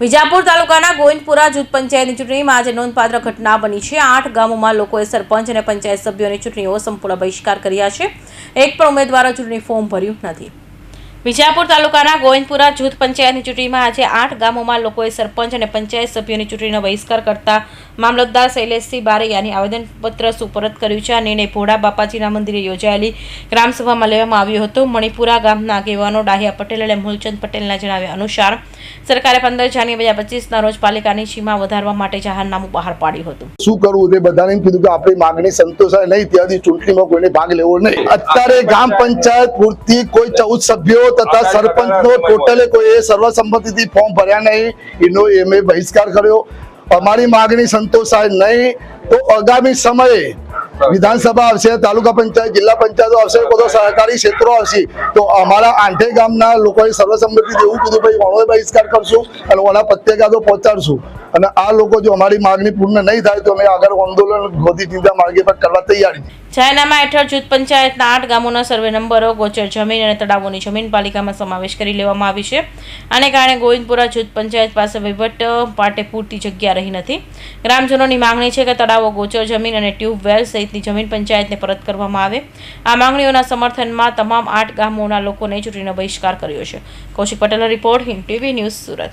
વિજાપુર તાલુકાના ગોવિંદપુરા જૂથ પંચાયતની ચૂંટણીમાં આજે નોંધપાત્ર ઘટના બની છે. આઠ ગામોમાં લોકોએ સરપંચ અને પંચાયત સભ્યોની ચૂંટણીઓ સંપૂર્ણ બહિષ્કાર કર્યા છે. એક પણ ઉમેદવારો ચૂંટણી ફોર્મ ભર્યું નથી. વિજાપુર તાલુકાના ગોવિંદપુરા જૂથ પંચાયતની ચૂંટણીમાં આજે આઠ ગામોમાં લોકોએ સરપંચ અને પંચાયત સભ્યોની ચૂંટણીનો બહિષ્કાર કરતા મામલતદાર શૈલેષસિંહ બારૈયાની આવેદનપત્ર સુપરત કર્યું છે. આ નિર્ણય ભોળા બાપાજીના મંદિરે યોજાયેલી ગ્રામસભામાં લેવામાં આવ્યો હતો. મણિપુરા ગામના આગેવાનો ડાહિયા પટેલ અને મૂલચંદ પટેલના જણાવ્યા અનુસાર, સરકારે પંદર જાન્યુઆરી બે હજાર પચીસના રોજ પાલિકાની સીમા વધારવા માટે જાહેરનામું બહાર પાડ્યું હતું. શું કરવું તે બધાને કીધું કે આપણી માંગણી સંતોષાય નહીં, ત્યાંથી ચૂંટણીમાં કોઈને ભાગ લેવો નહીં. અત્યારે ગ્રામ પંચાયત પૂરતી કોઈ ચૌદ સભ્યો તથા સરપંચનો ટોટલે કોઈ એ સર્વસંમતિથી ફોર્મ ભર્યા નહીં એનો એમે બહિષ્કાર કર્યો. અમારી માગણી સંતોષાય નહીં. તો આગામી સમયે વિધાનસભા આવશે તાલુકા પંચાયત જિલ્લા પંચાયતો આવશે બધો સહકારી ક્ષેત્રો આવશે. તો અમારા આંઠે ગામના લોકોએ સર્વસંમતિથી એવું કીધું ભાઈ વણોએ બહિષ્કાર કરશું અને વણા પ્રત્યેકાદો પહોંચાડશું. અને આ લોકો જો અમારી માગણી પૂર્ણ નહીં થાય તો અમે આગળ આંદોલન ગોધી ચિંતા માર્ગે પર કરવા તૈયાર છીએ. જાહેરનામા હેઠળ જૂથ પંચાયતના આઠ ગામોના સર્વે નંબરો, ગોચર જમીન અને તળાવોની જમીન પાલિકામાં સમાવેશ કરી લેવામાં આવી છે. આને કારણે ગોવિંદપુરા જૂથ પંચાયત પાસે વહીવટ માટે પૂરતી જગ્યા રહી નથી. ગ્રામજનોની માંગણી છે કે તળાવો, ગોચર જમીન અને ટ્યુબવેલ સહિતની જમીન પંચાયતને પરત કરવામાં આવે. આ માંગણીઓના સમર્થનમાં તમામ આઠ ગામોના લોકોને ચૂંટણીનો બહિષ્કાર કર્યો છે. કૌશિક પટેલનો report Hind TV news Surat.